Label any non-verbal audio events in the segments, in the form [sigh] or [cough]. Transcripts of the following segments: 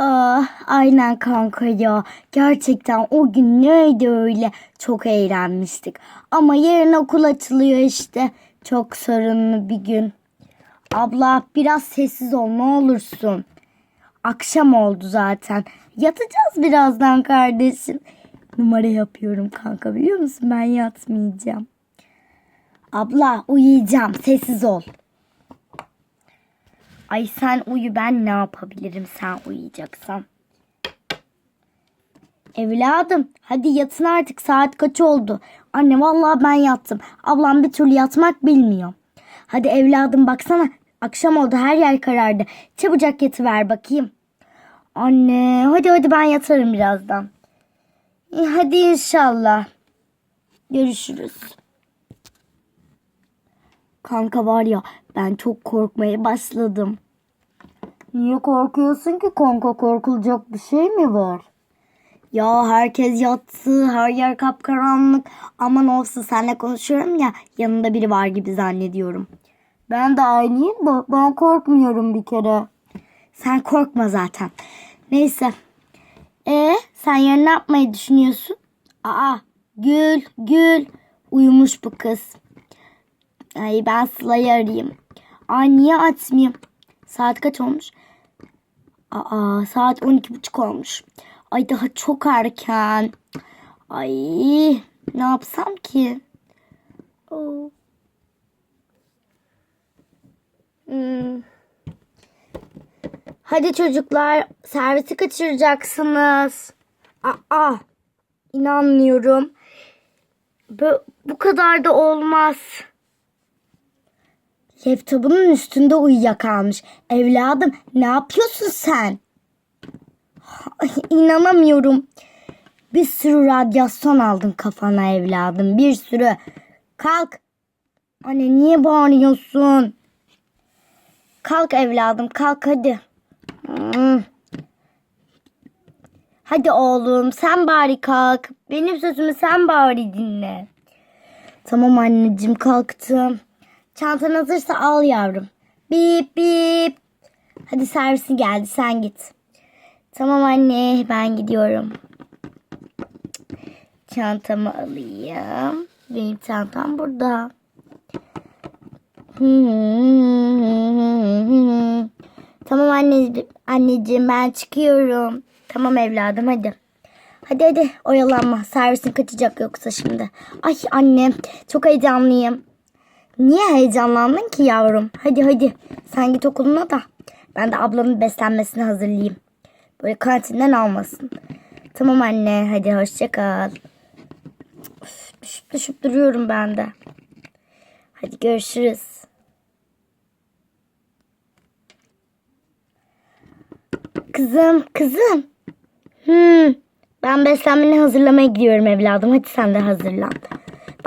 Ah, aynen kanka ya. Gerçekten o gün neydi öyle? Çok eğlenmiştik. Ama yarın okul açılıyor işte. Çok sorunlu bir gün. Abla biraz sessiz ol ne olursun. Akşam oldu zaten. Yatacağız birazdan kardeşim. Numara yapıyorum kanka biliyor musun? Ben yatmayacağım. Abla uyuyacağım. Sessiz ol. Ay sen uyu ben ne yapabilirim sen uyuyacaksan. Evladım hadi yatın artık saat kaç oldu? Anne vallahi ben yattım. Ablam bir türlü yatmak bilmiyor. Hadi evladım baksana akşam oldu her yer karardı. Çabucak yatıver bakayım. Anne hadi hadi ben yatarım birazdan. İyi, hadi inşallah. Görüşürüz. Kanka var ya ben çok korkmaya başladım. Niye korkuyorsun ki kanka korkulacak bir şey mi var? Ya herkes yattı, her yer kapkaranlık. Aman olsun seninle konuşuyorum ya yanında biri var gibi zannediyorum. Ben de aynıyım da ben korkmuyorum bir kere. Sen korkma zaten. Neyse. E sen yarın ne yapmayı düşünüyorsun? Aa Gül, Gül. Uyumuş bu kız. Ay ben Sıla'yı arayayım. Ay niye açmayayım? Saat kaç olmuş? Aa saat 12.30 olmuş. Ay daha çok erken. Ay ne yapsam ki? Hmm. Hadi çocuklar servisi kaçıracaksınız. Aa inanmıyorum. Bu, bu kadar da olmaz. Laptopunun üstünde uyuyakalmış. Evladım ne yapıyorsun sen? Ay, inanamıyorum. Bir sürü radyasyon aldın kafana evladım. Bir sürü. Kalk. Anne niye bağırıyorsun? Kalk evladım kalk hadi. Hmm. Hadi oğlum sen bari kalk. Benim sözümü sen bari dinle. Tamam anneciğim kalktım. Çantan hazırsa al yavrum. Bip bip. Hadi servisin geldi sen git. Tamam anne ben gidiyorum. Çantamı alayım. Benim çantam burada. Tamam anne, anneciğim ben çıkıyorum. Tamam evladım hadi. Hadi hadi oyalanma. Servisin kaçacak yoksa şimdi. Ay anne çok heyecanlıyım. Niye heyecanlandın ki yavrum? Hadi hadi sen git okuluna da. Ben de ablamın beslenmesini hazırlayayım. Böyle kantinden almasın. Tamam anne hadi hoşça kal. Üf, Düşüp düşüp duruyorum ben de. Hadi görüşürüz. Kızım, kızım. Hmm, ben beslenmeni hazırlamaya gidiyorum evladım. Hadi sen de hazırlan.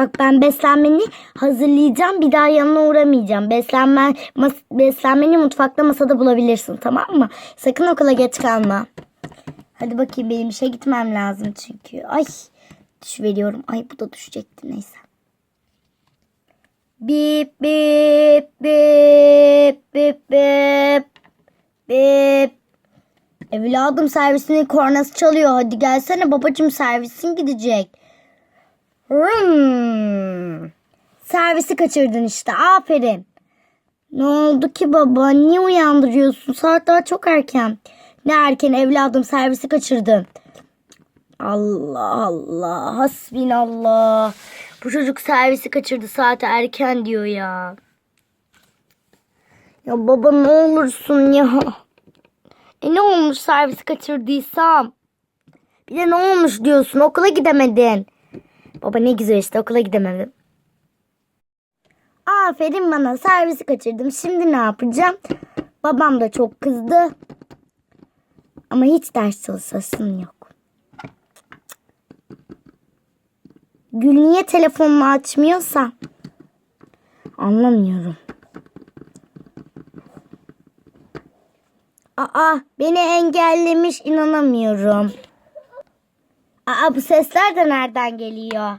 Bak ben beslenmeni hazırlayacağım. Bir daha yanına uğramayacağım. Beslenme, mas, beslenmeni mutfakta masada bulabilirsin tamam mı? Sakın okula geç kalma. Hadi bakayım benim işe gitmem lazım çünkü. Ay düş veriyorum. Ay bu da düşecekti neyse. Bip bip bip bip bip bip. Evladım servisinin kornası çalıyor. Hadi gelsene babacığım servisin gidecek. Hmm. Servisi kaçırdın işte. Aferin. Ne oldu ki baba? Niye uyandırıyorsun? Saat daha çok erken. Ne erken evladım servisi kaçırdın. Allah Allah. Hasbinallah. Bu çocuk servisi kaçırdı saat erken diyor ya. Ya baba ne olursun ya. E ne olmuş servisi kaçırdıysam? Bir de ne olmuş diyorsun okula gidemedin. Baba ne güzel işte okula gidemedim. Aferin bana servisi kaçırdım. Şimdi ne yapacağım? Babam da çok kızdı. Ama hiç ders çalışasın yok. Gül niye telefonunu açmıyorsa? Anlamıyorum. Aa beni engellemiş inanamıyorum. Aa bu sesler de nereden geliyor?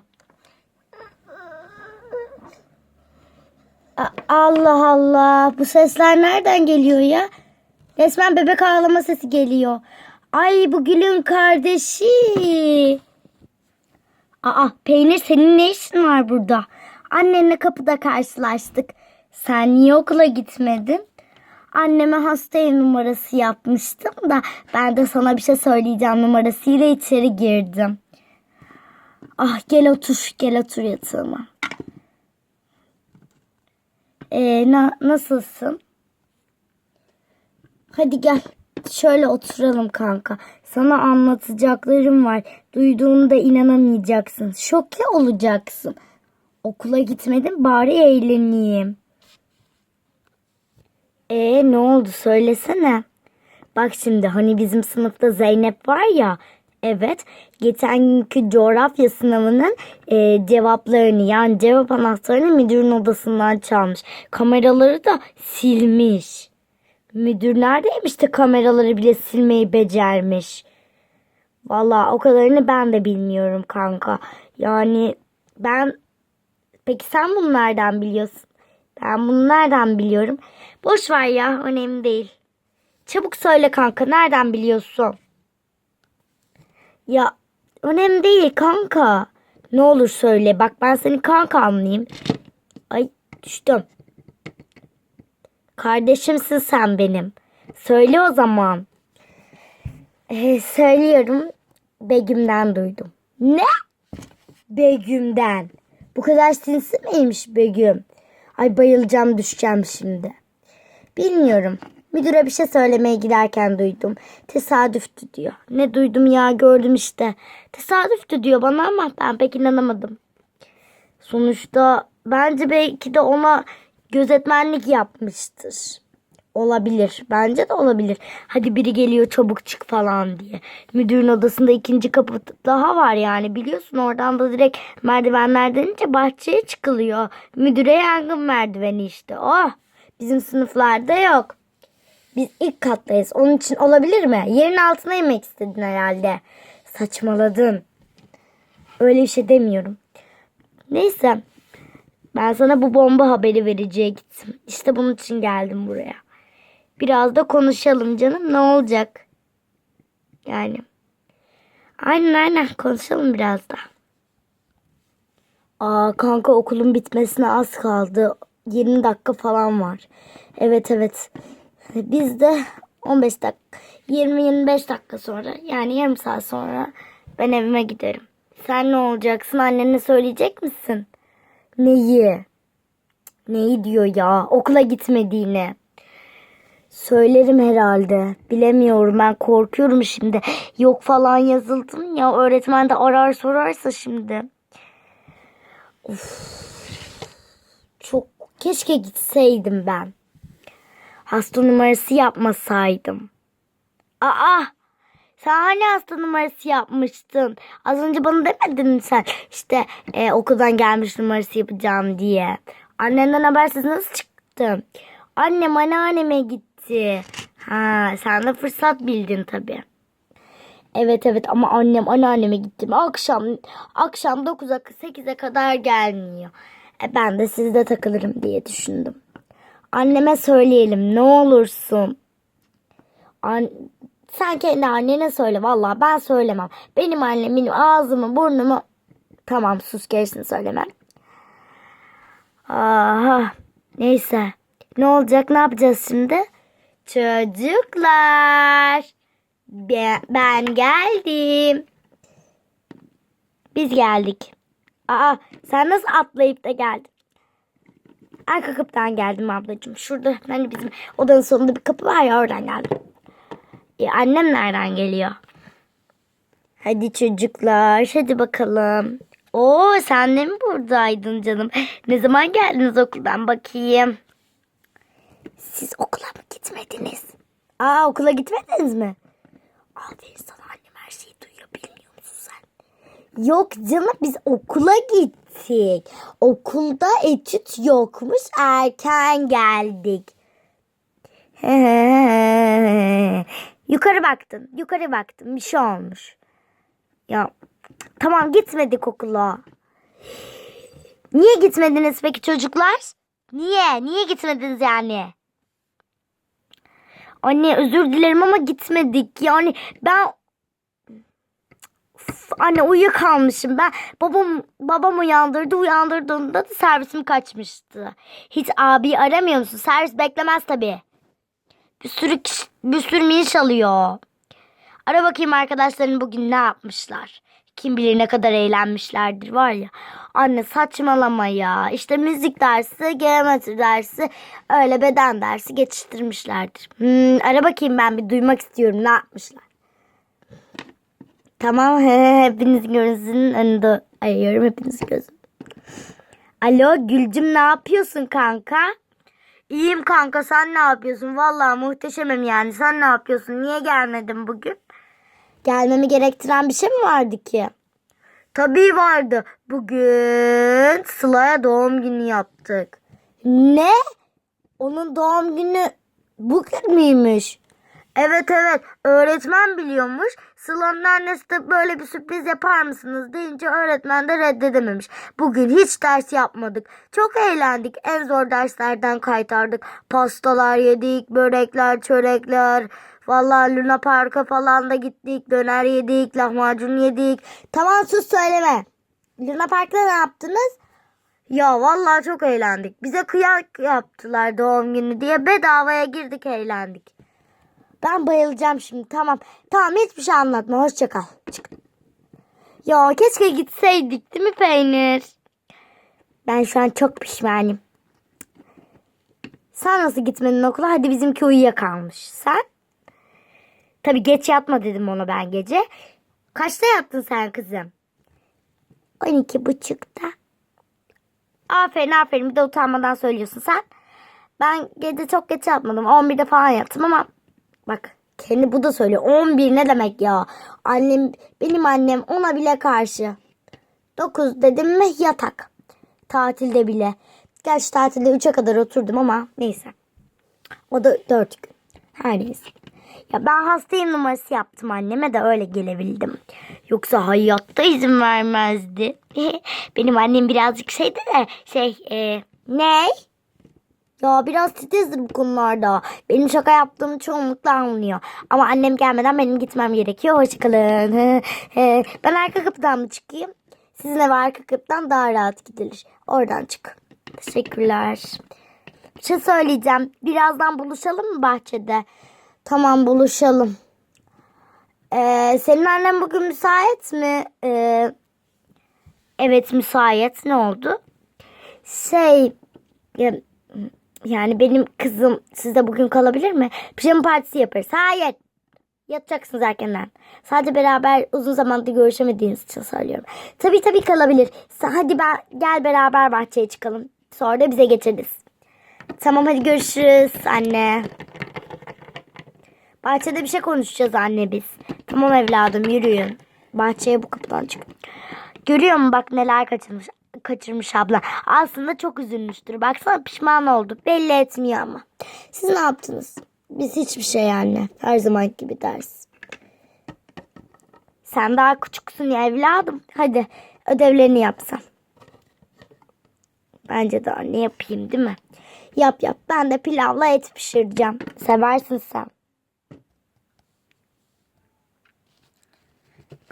Allah Allah bu sesler nereden geliyor ya? Resmen bebek ağlama sesi geliyor. Ay bu Gül'ün kardeşi. Aa peynir senin ne işin var burada? Annenle kapıda karşılaştık. Sen niye okula gitmedin? Anneme hasta ev numarası yapmıştım da ben de sana bir şey söyleyeceğim numarasıyla içeri girdim. Ah gel otur gel otur yatağıma. Ee, na- nasılsın? Hadi gel. Şöyle oturalım kanka. Sana anlatacaklarım var. Duyduğunda inanamayacaksın. Şoke olacaksın. Okula gitmedim bari eğleneyim. Ee ne oldu söylesene. Bak şimdi hani bizim sınıfta Zeynep var ya. Evet geçen günkü coğrafya sınavının e, cevaplarını yani cevap anahtarını müdürün odasından çalmış. Kameraları da silmiş. Müdür neredeymiş de kameraları bile silmeyi becermiş. Vallahi o kadarını ben de bilmiyorum kanka. Yani ben peki sen bunu nereden biliyorsun? Ben bunu nereden biliyorum? Boş ver ya önemli değil. Çabuk söyle kanka nereden biliyorsun? Ya önemli değil kanka. Ne olur söyle bak ben seni kanka anlayayım. Ay düştüm. Kardeşimsin sen benim. Söyle o zaman. Ee, söylüyorum. Begüm'den duydum. Ne? Begüm'den. Bu kadar sinsi miymiş Begüm? Ay bayılacağım düşeceğim şimdi. Bilmiyorum. Müdüre bir şey söylemeye giderken duydum. Tesadüftü diyor. Ne duydum ya gördüm işte. Tesadüftü diyor bana ama ben pek inanamadım. Sonuçta bence belki de ona gözetmenlik yapmıştır. Olabilir. Bence de olabilir. Hadi biri geliyor çabuk çık falan diye. Müdürün odasında ikinci kapı daha var yani. Biliyorsun oradan da direkt merdivenlerden ince bahçeye çıkılıyor. Müdüre yangın merdiveni işte. Oh! Bizim sınıflarda yok. Biz ilk kattayız. Onun için olabilir mi? Yerin altına yemek istedin herhalde. Saçmaladın. Öyle bir şey demiyorum. Neyse. Ben sana bu bomba haberi verecektim. İşte bunun için geldim buraya. Biraz da konuşalım canım. Ne olacak? Yani. Aynen aynen konuşalım biraz da. Aa kanka okulun bitmesine az kaldı. 20 dakika falan var. Evet evet. Biz de 15 dakika 20-25 dakika sonra yani yarım saat sonra ben evime giderim. Sen ne olacaksın? Annene söyleyecek misin? Neyi? Neyi diyor ya? Okula gitmediğini. Söylerim herhalde. Bilemiyorum ben korkuyorum şimdi. [gasps] Yok falan yazıldım ya öğretmen de arar sorarsa şimdi. Of. Keşke gitseydim ben. Hasta numarası yapmasaydım. Aa! Sen hani hasta numarası yapmıştın? Az önce bana demedin mi sen? İşte e, okuldan gelmiş numarası yapacağım diye. Annenden habersiz nasıl çıktın? Annem anneanneme gitti. Ha, sen de fırsat bildin tabii. Evet evet ama annem anneanneme gittim. Akşam akşam 9'a 8'e kadar gelmiyor. E, ben de sizde takılırım diye düşündüm. Anneme söyleyelim ne olursun. An sen kendi annene söyle vallahi ben söylemem. Benim annem benim ağzımı burnumu tamam sus gerisini söylemem. Aha neyse ne olacak ne yapacağız şimdi? Çocuklar ben, ben geldim. Biz geldik. Aa sen nasıl atlayıp da geldin? Arka kapıdan geldim ablacığım. Şurada hani bizim odanın sonunda bir kapı var ya oradan geldim. E, annem nereden geliyor? Hadi çocuklar hadi bakalım. Oo sen de mi buradaydın canım? Ne zaman geldiniz okuldan bakayım? Siz okula mı gitmediniz? Aa okula gitmediniz mi? Aferin sana annem her şeyi duyuyor bilmiyor musun sen? Yok canım biz okula gittik. Okulda etüt yokmuş erken geldik. [laughs] yukarı baktın yukarı baktın bir şey olmuş. Ya tamam gitmedik okula. Niye gitmediniz peki çocuklar? Niye? Niye gitmediniz yani? Anne özür dilerim ama gitmedik. Yani ben anne uyuyakalmışım. Ben babam babam uyandırdı. Uyandırdığında da servisim kaçmıştı. Hiç abi aramıyor musun? Servis beklemez tabii. Bir sürü kişi, bir sürü miniş alıyor. Ara bakayım arkadaşların bugün ne yapmışlar. Kim bilir ne kadar eğlenmişlerdir var ya. Anne saçmalama ya. İşte müzik dersi, geometri dersi, öyle beden dersi geçiştirmişlerdir. Hmm, ara bakayım ben bir duymak istiyorum ne yapmışlar. Tamam hepinizin gözünün önünde ayıyorum hepinizin gözünün. Alo Gülcüm ne yapıyorsun kanka? İyiyim kanka sen ne yapıyorsun? Vallahi muhteşemim yani. Sen ne yapıyorsun? Niye gelmedin bugün? Gelmemi gerektiren bir şey mi vardı ki? Tabii vardı. Bugün Sıla'ya doğum günü yaptık. Ne? Onun doğum günü bugün müymüş? Evet evet öğretmen biliyormuş. Sıla'nın annesi de böyle bir sürpriz yapar mısınız deyince öğretmen de reddedememiş. Bugün hiç ders yapmadık. Çok eğlendik. En zor derslerden kaytardık. Pastalar yedik, börekler, çörekler. Vallahi Luna Park'a falan da gittik. Döner yedik, lahmacun yedik. Tamam sus söyleme. Luna Park'ta ne yaptınız? Ya vallahi çok eğlendik. Bize kıyak yaptılar doğum günü diye bedavaya girdik eğlendik. Ben bayılacağım şimdi tamam. Tamam hiçbir şey anlatma hoşça kal. Ya keşke gitseydik değil mi peynir? Ben şu an çok pişmanım. Sen nasıl gitmedin okula? Hadi bizimki uyuyakalmış. Sen? Tabii geç yatma dedim ona ben gece. Kaçta yattın sen kızım? 12 buçukta. Aferin aferin bir de utanmadan söylüyorsun sen. Ben gece çok geç yatmadım. 11'de falan yattım ama bak kendi bu da söylüyor. 11 ne demek ya? Annem benim annem ona bile karşı. 9 dedim mi yatak. Tatilde bile. Gerçi tatilde 3'e kadar oturdum ama neyse. O da 4 gün. Her neyse. Ya ben hastayım numarası yaptım anneme de öyle gelebildim. Yoksa hayatta izin vermezdi. [laughs] Benim annem birazcık şeydi de şey e, ne? Ya biraz titizdir bu konularda. Benim şaka yaptığımı çoğunlukla anlıyor. Ama annem gelmeden benim gitmem gerekiyor. Hoşçakalın. [laughs] ben arka kapıdan mı çıkayım? Sizin eve arka kapıdan daha rahat gidilir. Oradan çık. Teşekkürler. Bir şey söyleyeceğim. Birazdan buluşalım mı bahçede? Tamam buluşalım. Ee, senin annen bugün müsait mi? Ee, evet müsait. Ne oldu? Şey ya, yani benim kızım sizde bugün kalabilir mi? Pijama partisi yaparız. Hayır. Yatacaksınız erkenden. Sadece beraber uzun zamandır görüşemediğiniz için söylüyorum. Tabii tabii kalabilir. Hadi ben gel beraber bahçeye çıkalım. Sonra da bize geçeriz. Tamam hadi görüşürüz anne. Bahçede bir şey konuşacağız anne biz. Tamam evladım yürüyün. Bahçeye bu kapıdan çık. Görüyor musun bak neler kaçırmış kaçırmış abla. Aslında çok üzülmüştür. Baksana pişman oldu. Belli etmiyor ama. Siz ne yaptınız? Biz hiçbir şey anne. Her zaman gibi ders. Sen daha küçüksün ya evladım. Hadi ödevlerini yapsan. Bence daha ne yapayım değil mi? Yap yap. Ben de pilavla et pişireceğim. Seversin sen.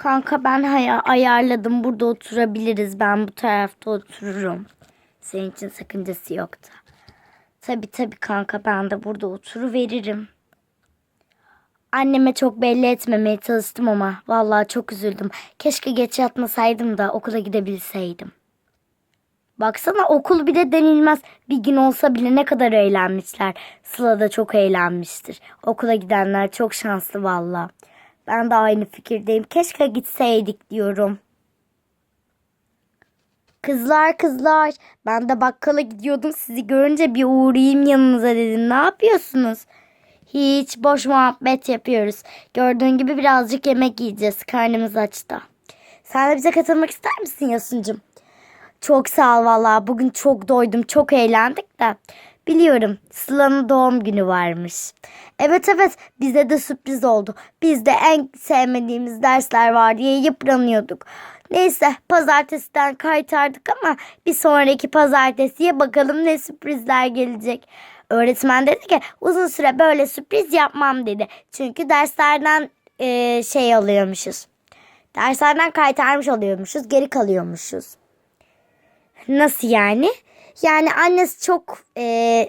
Kanka ben haya ayarladım. Burada oturabiliriz. Ben bu tarafta otururum. Senin için sakıncası yoktu. Tabi tabi kanka ben de burada oturu veririm. Anneme çok belli etmemeye çalıştım ama vallahi çok üzüldüm. Keşke geç yatmasaydım da okula gidebilseydim. Baksana okul bile denilmez. Bir gün olsa bile ne kadar eğlenmişler. Sıla da çok eğlenmiştir. Okula gidenler çok şanslı vallahi. Ben de aynı fikirdeyim. Keşke gitseydik diyorum. Kızlar kızlar ben de bakkala gidiyordum sizi görünce bir uğrayayım yanınıza dedim. Ne yapıyorsunuz? Hiç boş muhabbet yapıyoruz. Gördüğün gibi birazcık yemek yiyeceğiz. Karnımız açta. Sen de bize katılmak ister misin Yasun'cum? Çok sağ ol valla. Bugün çok doydum. Çok eğlendik de. Biliyorum Sıla'nın doğum günü varmış. Evet evet bize de sürpriz oldu. Biz de en sevmediğimiz dersler var diye yıpranıyorduk. Neyse pazartesiden kaytardık ama bir sonraki pazartesiye bakalım ne sürprizler gelecek. öğretmen dedi ki uzun süre böyle sürpriz yapmam dedi. Çünkü derslerden e, şey alıyormuşuz. Derslerden kaytarmış oluyormuşuz. Geri kalıyormuşuz. Nasıl yani? Yani annesi çok e,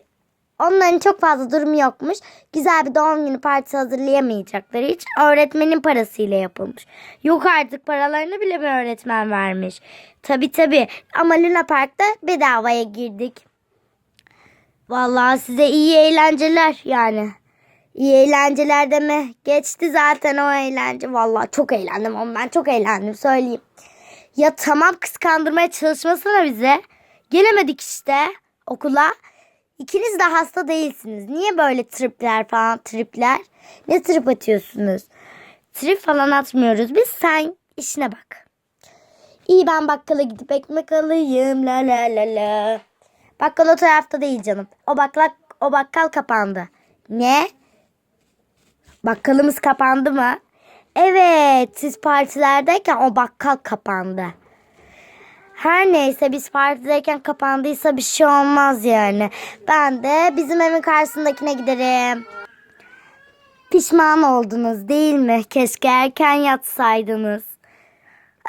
onların çok fazla durumu yokmuş. Güzel bir doğum günü partisi hazırlayamayacakları için öğretmenin parasıyla yapılmış. Yok artık paralarını bile bir öğretmen vermiş. Tabi tabi ama Luna Park'ta bedavaya girdik. Vallahi size iyi eğlenceler yani. İyi eğlenceler deme. Geçti zaten o eğlence. Vallahi çok eğlendim ama ben çok eğlendim söyleyeyim. Ya tamam kıskandırmaya çalışmasana bize. Gelemedik işte okula. İkiniz de hasta değilsiniz. Niye böyle tripler falan tripler? Ne trip atıyorsunuz? Trip falan atmıyoruz. Biz sen işine bak. İyi ben bakkala gidip ekmek alayım. La la la la. Bakkal o tarafta değil canım. O bakkal, o bakkal kapandı. Ne? Bakkalımız kapandı mı? Evet, siz partilerdeyken o bakkal kapandı. Her neyse biz partideyken kapandıysa bir şey olmaz yani. Ben de bizim evin karşısındakine giderim. Pişman oldunuz değil mi? Keşke erken yatsaydınız.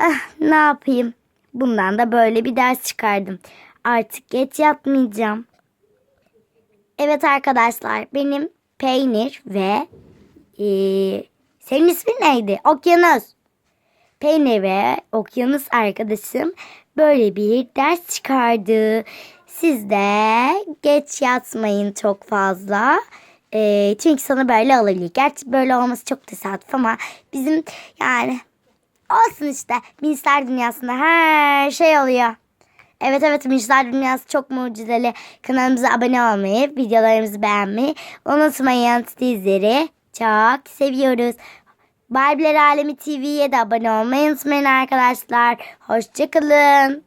Ah, ne yapayım? Bundan da böyle bir ders çıkardım. Artık geç yatmayacağım. Evet arkadaşlar benim peynir ve eee, senin ismin neydi? Okyanus. Peynir ve okyanus arkadaşım böyle bir ders çıkardı. Siz de geç yatmayın çok fazla. Eee, çünkü sana böyle olabilir. Gerçi böyle olması çok tesadüf ama bizim yani olsun işte. Minsler dünyasında her şey oluyor. Evet evet Minsler Dünyası çok mucizeli. Kanalımıza abone olmayı, videolarımızı beğenmeyi unutmayın. Sizleri çok seviyoruz. Barbiler Alemi TV'ye de abone olmayı unutmayın arkadaşlar. Hoşçakalın.